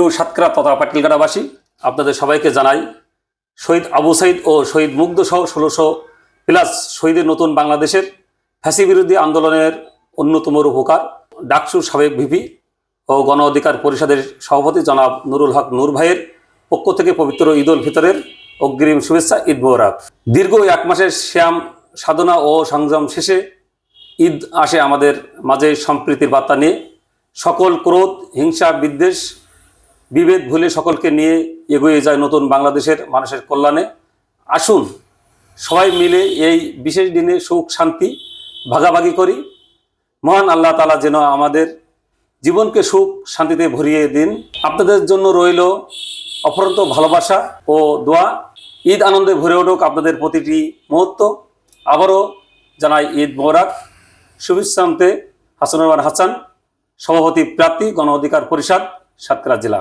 প্রিয় সাতক্ষীরা তথা পাটিলকাটাবাসী আপনাদের সবাইকে জানাই, শহীদ আবু সাইদ ও শহীদ মুগ্ধ সহ ষোলোশো প্লাস শহীদের নতুন বাংলাদেশের ফ্যাসি বিরোধী আন্দোলনের অন্যতম রূপকার ডাকসুর সাবেক ভিপি ও গণ অধিকার পরিষদের সভাপতি জনাব নুরুল হক নূর ভাইয়ের পক্ষ থেকে পবিত্র ঈদ উল ফিতরের অগ্রিম শুভেচ্ছা, ঈদ মোহরাক দীর্ঘ এক মাসের শ্যাম সাধনা ও সংযম শেষে ঈদ আসে আমাদের মাঝে সম্প্রীতির বার্তা নিয়ে। সকল ক্রোধ, হিংসা, বিদ্বেষ বিভেদ ভুলে সকলকে নিয়ে এগিয়ে যায় নতুন বাংলাদেশের মানুষের কল্যাণে। আসুন সবাই মিলে এই বিশেষ দিনে সুখ, শান্তি ভাগাভাগি করি। মহান আল্লাহ তালা যেন আমাদের জীবনকে সুখ, শান্তিতে ভরিয়ে দিন। আপনাদের জন্য রইল অপরন্ত ভালোবাসা ও দোয়া। ঈদ আনন্দে ভরে উঠুক আপনাদের প্রতিটি মুহূর্ত। আবারও জানাই ঈদ মোবারক। শুভেচ্ছান্তে হাসানুর হাসান, সভাপতি প্রার্থী গণ অধিকার পরিষদ, সাতক্ষীরা জেলা।